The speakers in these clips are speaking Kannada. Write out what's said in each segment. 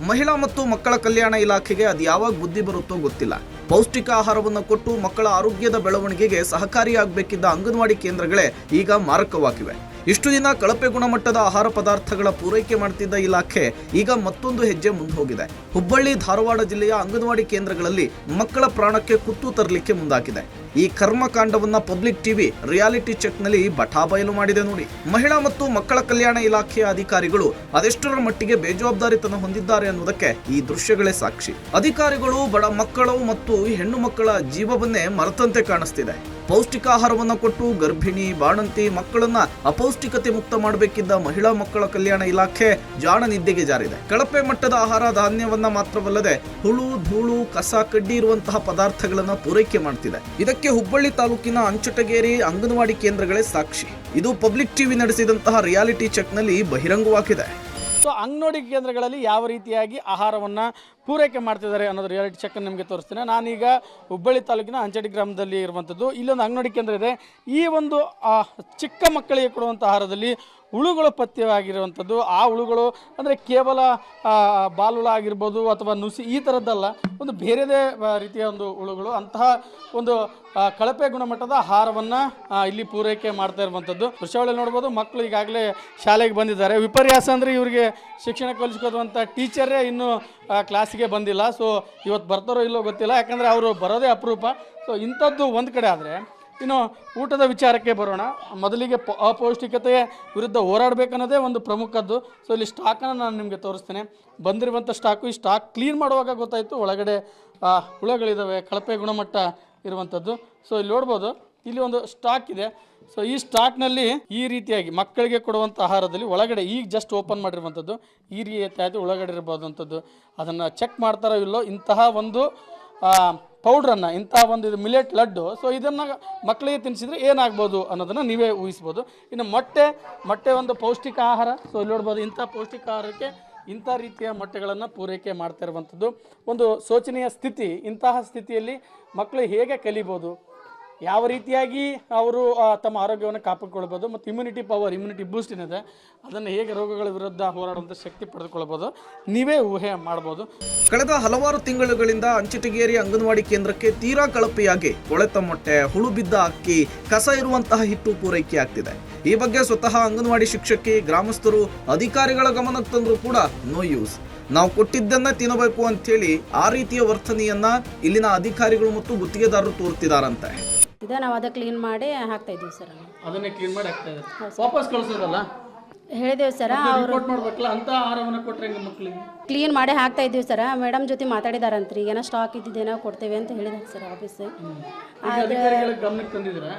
ಮಹಿಳಾ ಮತ್ತು ಮಕ್ಕಳ ಕಲ್ಯಾಣ ಇಲಾಖೆಗೆ ಅದು ಯಾವಾಗ ಬುದ್ಧಿ ಬರುತ್ತೋ ಗೊತ್ತಿಲ್ಲ. ಪೌಷ್ಟಿಕ ಆಹಾರವನ್ನು ಕೊಟ್ಟು ಮಕ್ಕಳ ಆರೋಗ್ಯದ ಬೆಳವಣಿಗೆಗೆ ಸಹಕಾರಿಯಾಗಬೇಕಿದ್ದ ಅಂಗನವಾಡಿ ಕೇಂದ್ರಗಳೇ ಈಗ ಮಾರಕವಾಗಿವೆ. ಇಷ್ಟು ದಿನ ಕಳಪೆ ಗುಣಮಟ್ಟದ ಆಹಾರ ಪದಾರ್ಥಗಳ ಪೂರೈಕೆ ಮಾಡ್ತಿದ್ದ ಇಲಾಖೆ ಈಗ ಮತ್ತೊಂದು ಹೆಜ್ಜೆ ಮುಂದೆ ಹೋಗಿದೆ ಹುಬ್ಬಳ್ಳಿ, ಧಾರವಾಡ ಜಿಲ್ಲೆಯ ಅಂಗನವಾಡಿ ಕೇಂದ್ರಗಳಲ್ಲಿ ಮಕ್ಕಳ ಪ್ರಾಣಕ್ಕೆ ಕುತ್ತು ತರಲಿಕ್ಕೆ ಮುಂದಾಗಿದೆ. ಈ ಕರ್ಮಕಾಂಡವನ್ನ ಪಬ್ಲಿಕ್ ಟಿವಿ ರಿಯಾಲಿಟಿ ಚೆಕ್ನಲ್ಲಿ ಬಟಾಬಯಲು ಮಾಡಿದೆ ನೋಡಿ. ಮಹಿಳಾ ಮತ್ತು ಮಕ್ಕಳ ಕಲ್ಯಾಣ ಇಲಾಖೆಯ ಅಧಿಕಾರಿಗಳು ಅದೆಷ್ಟರ ಮಟ್ಟಿಗೆ ಬೇಜವಾಬ್ದಾರಿತನ ಹೊಂದಿದ್ದಾರೆ ಅನ್ನೋದಕ್ಕೆ ಈ ದೃಶ್ಯಗಳೇ ಸಾಕ್ಷಿ. ಅಧಿಕಾರಿಗಳು ಬಡ ಮಕ್ಕಳು ಮತ್ತು ಹೆಣ್ಣು ಮಕ್ಕಳ ಜೀವವನ್ನೇ ಮರೆತಂತೆ ಕಾಣಿಸ್ತಿದೆ. ಪೌಷ್ಟಿಕ ಆಹಾರವನ್ನು ಕೊಟ್ಟು ಗರ್ಭಿಣಿ ಬಾಣಂತಿ ಮಕ್ಕಳನ್ನ ಅಪೌಷ್ಟಿಕತೆ ಮುಕ್ತ ಮಾಡಬೇಕಿದ್ದ ಮಹಿಳಾ ಮಕ್ಕಳ ಕಲ್ಯಾಣ ಇಲಾಖೆ ಜಾಣ ನಿದ್ದೆಗೆ ಜಾರಿದೆ. ಕಳಪೆ ಮಟ್ಟದ ಆಹಾರ ಧಾನ್ಯವನ್ನ ಮಾತ್ರವಲ್ಲದೆ ಹುಳು, ಧೂಳು, ಕಸ, ಕಡ್ಡಿ ಇರುವಂತಹ ಪದಾರ್ಥಗಳನ್ನ ಪೂರೈಕೆ ಮಾಡ್ತಿದೆ. ಇದಕ್ಕೆ ಹುಬ್ಬಳ್ಳಿ ತಾಲೂಕಿನ ಅಂಚಟಗೇರಿ ಅಂಗನವಾಡಿ ಕೇಂದ್ರಗಳೇ ಸಾಕ್ಷಿ. ಇದು ಪಬ್ಲಿಕ್ ಟಿವಿ ನಡೆಸಿದಂತಹ ರಿಯಾಲಿಟಿ ಚೆಕ್ನಲ್ಲಿ ಬಹಿರಂಗವಾಗಿದೆ. ಸೊ ಅಂಗನವಾಡಿ ಕೇಂದ್ರಗಳಲ್ಲಿ ಯಾವ ರೀತಿಯಾಗಿ ಆಹಾರವನ್ನು ಪೂರೈಕೆ ಮಾಡ್ತಿದ್ದಾರೆ ಅನ್ನೋದು ರಿಯಾಲಿಟಿ ಚೆಕ್ ನಿಮಗೆ ತೋರಿಸ್ತೀನಿ. ನಾನೀಗ ಹುಬ್ಬಳ್ಳಿ ತಾಲೂಕಿನ ಅಂಚಡಿ ಗ್ರಾಮದಲ್ಲಿ ಇರುವಂಥದ್ದು ಇಲ್ಲೊಂದು ಅಂಗನವಾಡಿ ಕೇಂದ್ರ ಇದೆ. ಈ ಒಂದು ಚಿಕ್ಕ ಮಕ್ಕಳಿಗೆ ಕೊಡುವಂಥ ಆಹಾರದಲ್ಲಿ ಹುಳುಗಳು ಪಥ್ಯವಾಗಿರುವಂಥದ್ದು. ಆ ಹುಳುಗಳು ಅಂದರೆ ಕೇವಲ ಬಾಲುಳ ಆಗಿರ್ಬೋದು ಅಥವಾ ನುಸಿ, ಈ ಥರದ್ದಲ್ಲ ಒಂದು ಬೇರೆದೇ ರೀತಿಯ ಒಂದು ಹುಳುಗಳು. ಅಂತಹ ಒಂದು ಕಳಪೆ ಗುಣಮಟ್ಟದ ಆಹಾರವನ್ನು ಇಲ್ಲಿ ಪೂರೈಕೆ ಮಾಡ್ತಾ ಇರುವಂಥದ್ದು. ದೃಶ್ಯಾವಳಿ ನೋಡ್ಬೋದು ಮಕ್ಕಳು ಈಗಾಗಲೇ ಶಾಲೆಗೆ ಬಂದಿದ್ದಾರೆ. ವಿಪರ್ಯಾಸ ಅಂದರೆ ಇವರಿಗೆ ಶಿಕ್ಷಣ ಕಲಿಸ್ಕೊಡುವಂಥ ಟೀಚರೇ ಇನ್ನೂ ಕ್ಲಾಸಿಗೆ ಬಂದಿಲ್ಲ. ಸೊ ಇವತ್ತು ಬರ್ತಾರೋ ಇಲ್ಲೋ ಗೊತ್ತಿಲ್ಲ. ಯಾಕಂದರೆ ಅವರು ಬರೋದೇ ಅಪರೂಪ. ಸೊ ಇಂಥದ್ದು ಒಂದು ಕಡೆ ಆದರೆ ಇನ್ನು ಊಟದ ವಿಚಾರಕ್ಕೆ ಬರೋಣ. ಮೊದಲಿಗೆ ಪ ಅಪೌಷ್ಟಿಕತೆಯ ವಿರುದ್ಧ ಹೋರಾಡಬೇಕನ್ನೋದೇ ಒಂದು ಪ್ರಮುಖದ್ದು. ಸೊ ಇಲ್ಲಿ ಸ್ಟಾಕನ್ನು ನಾನು ನಿಮಗೆ ತೋರಿಸ್ತೇನೆ. ಬಂದಿರುವಂಥ ಸ್ಟಾಕು ಈ ಸ್ಟಾಕ್ ಕ್ಲೀನ್ ಮಾಡುವಾಗ ಗೊತ್ತಾಯಿತು. ಒಳಗಡೆ ಹುಳಗಳಿದ್ದಾವೆ ಕಳಪೆ ಗುಣಮಟ್ಟ ಇರುವಂಥದ್ದು. ಸೊ ಇಲ್ಲಿ ನೋಡ್ಬೋದು, ಇಲ್ಲಿ ಒಂದು ಸ್ಟಾಕ್ ಇದೆ. ಸೊ ಈ ಸ್ಟಾಕ್ನಲ್ಲಿ ಈ ರೀತಿಯಾಗಿ ಮಕ್ಕಳಿಗೆ ಕೊಡುವಂಥ ಆಹಾರದಲ್ಲಿ ಒಳಗಡೆ ಈಗ ಜಸ್ಟ್ ಓಪನ್ ಮಾಡಿರುವಂಥದ್ದು. ಈ ರೀತಿಯಾಗಿ ಒಳಗಡೆ ಇರಬಹುದಂಥದ್ದು. ಅದನ್ನು ಚೆಕ್ ಮಾಡ್ತಾರೋ ಇಲ್ಲೋ ಇಂತಹ ಒಂದು ಪೌಡ್ರನ್ನು, ಇಂಥ ಒಂದು ಇದು ಮಿಲೆಟ್ ಲಡ್ಡು ಸೊ ಇದನ್ನು ಮಕ್ಕಳಿಗೆ ತಿನ್ನಿಸಿದ್ರೆ ಏನಾಗ್ಬೋದು ಅನ್ನೋದನ್ನು ನೀವೇ ಊಹಿಸ್ಬೋದು. ಇನ್ನು ಮೊಟ್ಟೆ ಮೊಟ್ಟೆ ಒಂದು ಪೌಷ್ಟಿಕ ಆಹಾರ ಸೊ ಇಲ್ಲಿ ನೋಡ್ಬೋದು ಇಂಥ ಪೌಷ್ಟಿಕ ಆಹಾರಕ್ಕೆ ಇಂಥ ರೀತಿಯ ಮೊಟ್ಟೆಗಳನ್ನು ಪೂರೈಕೆ ಮಾಡ್ತಾ ಇರುವಂಥದ್ದು. ಒಂದು ಶೋಚನೀಯ ಸ್ಥಿತಿ, ಇಂತಹ ಸ್ಥಿತಿಯಲ್ಲಿ ಮಕ್ಕಳು ಹೇಗೆ ಕಲಿಬೋದು? ಯಾವ ರೀತಿಯಾಗಿ ಅವರು ತಮ್ಮ ಆರೋಗ್ಯವನ್ನು ಕಾಪಾಡಿಕೊಳ್ಬೋದು ಮತ್ತು ಇಮ್ಯುನಿಟಿ ಪವರ್ ಇಮ್ಯುನಿಟಿ ಬೂಸ್ಟ್ ಏನಿದೆ, ಅದನ್ನು ಹೇಗೆ ರೋಗಗಳ ವಿರುದ್ಧ ಹೋರಾಡುವಂಥ ಶಕ್ತಿ ಪಡೆದುಕೊಳ್ಬೋದು, ನೀವೇ ಊಹೆ ಮಾಡ್ಬೋದು. ಕಳೆದ ಹಲವಾರು ತಿಂಗಳುಗಳಿಂದ ಅಂಚಿಟಗೇರಿ ಅಂಗನವಾಡಿ ಕೇಂದ್ರಕ್ಕೆ ತೀರಾ ಕಳಪೆಯಾಗಿ ಕೊಳೆತ ಮೊಟ್ಟೆ ಹುಳು ಬಿದ್ದ ಅಕ್ಕಿ, ಕಸ ಇರುವಂತಹ ಹಿಟ್ಟು ಪೂರೈಕೆ ಆಗ್ತಿದೆ. ಈ ಬಗ್ಗೆ ಸ್ವತಃ ಅಂಗನವಾಡಿ ಶಿಕ್ಷಕಿ, ಗ್ರಾಮಸ್ಥರು, ಅಧಿಕಾರಿಗಳ ಗಮನಕ್ಕೆ ತಂದರೂ ಕೂಡ ನೋ ಯೂಸ್ ನಾವು ಕೊಟ್ಟಿದ್ದನ್ನ ತಿನ್ನಬೇಕು ಅಂತ ಹೇಳಿ ಆ ರೀತಿಯ ವರ್ತನೆಯನ್ನ ಇಲ್ಲಿನ ಅಧಿಕಾರಿಗಳು ಮತ್ತು ಗುತ್ತಿಗೆದಾರರು ತೋರ್ತಿದಾರಂತೆ ಇದೆ ನಾವು ಅದ ಕ್ಲೀನ್ ಮಾಡಿ ಹಾಕ್ತಾ ಇದೀವಿ ಸರ್ ಅದನ್ನೇ. ಕ್ಲೀನ್ ಮಾಡಿ ಹಾಕ್ತಾ ಇದೆ ವಾಪಸ್ ಕಳಿಸೋದಲ್ಲ ಹೇಳಿದೇವು ಸರ ಅವರು ರಿಪೋರ್ಟ್ ಮಾಡ್ಬೇಕಲ್ಲ ಅಂತ ಆಹಾರವನ್ನು ಕೊಟ್ಟರೆ ಹೆಂಗೆ ಮಕ್ಕಳಿಗೆ ಕ್ಲೀನ್ ಮಾಡಿ ಹಾಕ್ತಾ ಇದ್ದೀವಿ ಸರ ಮೇಡಮ್ ಜೊತೆ ಮಾತಾಡಿದಾರಂತ್ರಿ ಏನೋ ಸ್ಟಾಕ್ ಇದ್ದಿದ್ದೇನೋ ಕೊಡ್ತೇವೆ ಅಂತ ಹೇಳಿದಾರೆ ಸರ್ ಆಫೀಸ್ ಗಮನಕ್ಕೆ ತಂದಿದ್ದೀರಾ?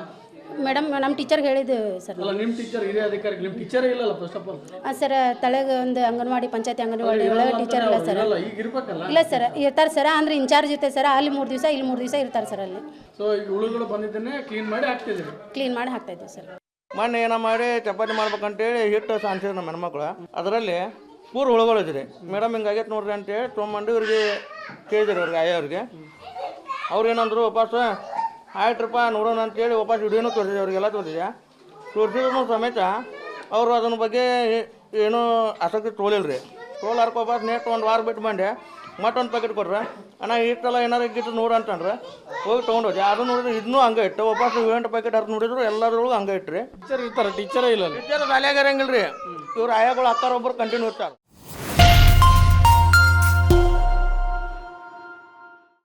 ಮೇಡಮ್ ನಮ್ಮ ಟೀಚರ್ಗೆ ಹೇಳಿದ್ದೇವೆ ಸರ್. ಅಲ್ಲ ನಿಮ್ಮ ಟೀಚರ್ ಹಿರಿಯ ಅಧಿಕಾರಿ ನಿಮ್ಮ ಟೀಚರೇ ಇಲ್ಲಲ್ಲ ಫಸ್ಟ್ ಆಫ್ ಆಲ್ ಆ ಸರ್ ತಳಗ ಒಂದು ಅಂಗನವಾಡಿ ಪಂಚಾಯತಿ ಅಂಗನವಾಡಿ ಒಳಗೆ ಟೀಚರ್ ಇಲ್ಲ ಸರ್. ಈಗ ಇರ್ಬೇಕಲ್ಲ? ಇಲ್ಲ ಸರ್ ಇರ್ತಾರೆ ಸರ್ ಅಂದ್ರೆ ಇನ್ಚಾರ್ಜ್ ಇರ್ತಾರೆ ಸರ್ ಅಲ್ಲಿ ಮೂರು ದಿವಸ ಇಲ್ಲಿ ಮೂರು ದಿವಸ ಇರ್ತಾರೆ ಸರ್ ಅಲ್ಲಿ. ಸೊ ಈಗ ಹುಳುಗಳು ಬಂದಿದ್ದನ್ನೇ ಕ್ಲೀನ್ ಮಾಡಿ ಹಾಕ್ತಿದ್ದೀವಿ ಕ್ಲೀನ್ ಮಾಡಿ ಹಾಕ್ತಾ ಇದ್ದೀವಿ ಸರ್. ಮಣ್ಣು ಏನೋ ಮಾಡಿ ಚಪಾತಿ ಮಾಡ್ಬೇಕಂತೇಳಿ ಹಿಟ್ಟು ಸಾನ್ಸಿದ್ರು ನಮ್ಮ ಹೆಣ್ಮಕ್ಳು. ಅದರಲ್ಲಿ ಪೂರ್ ಹುಳುಗಳು ಇದ್ರಿ ಮೇಡಮ್ ಹಿಂಗೆ ಆಗೈತೆ ನೋಡ್ರಿ ಅಂತೇಳಿ ತೊಗೊಂಬಂದು ಇವ್ರಿಗೆ ಕೇಳಿದ್ರು ಅವ್ರಿಗೆ. ಆಯವ್ರಿಗೆ ಅವ್ರು ಏನಂದ್ರು ವಾಪಸ್ ಆಯ್ತಪ್ಪ ನೋಡೋಣ ಅಂತೇಳಿ ವಾಪಸ್ ವಿಡಿಯೋನು ತೋರಿಸಿದೆ ಅವರಿಗೆಲ್ಲ ತೋರಿಸಿದೆ. ತೋರಿಸಿದ್ರು ಸಮೇತ ಅವರು ಅದನ್ನ ಬಗ್ಗೆ ಏನೂ ಆಸಕ್ತಿ ತೋಳಿಲ್ಲ ರೀ ತೋಲಾರ್ಕ ವಾಪಸ್ ನೆಟ್ ಒಂದು ವಾರ ಬಿಟ್ಟು ಬಂದೆ. ಮತ್ತೊಂದು ಪ್ಯಾಕೆಟ್ ಕೊಟ್ರೆ. ಅಣ್ಣ ಇಷ್ಟೆಲ್ಲ ಏನಾರು ಗಿಟ್ಟು ನೋಡು ಅಂತಂದ್ರೆ. ಹೋಗಿ ತೊಗೊಂಡೋದೆ. ಅದು ನೋಡಿದ್ರೆ ಇದನ್ನೂ ಹಂಗೆ ಇಟ್ಟು ವಾಪಸ್ ಎಂಟು ಪ್ಯಾಕೆಟ್ ಹರ್ದು ನೋಡಿದ್ರು ಎಲ್ಲದ್ರೊಳಗೆ ಹಂಗೆ ಇಟ್ರಿ. ಟೀಚರ್ ಇರ್ತಾರೆ ಟೀಚರೇ ಇಲ್ಲ ಟೀಚರ್ ಶಾಲ್ಯಾಗ ಇರಂಗಿಲ್ಲ ರೀ ಇವ್ರು ಆಯಾಗಳು ಅತ್ತಾರ ಒಬ್ಬರು ಕಂಟಿನ್ಯೂ ಇರ್ತಾರೆ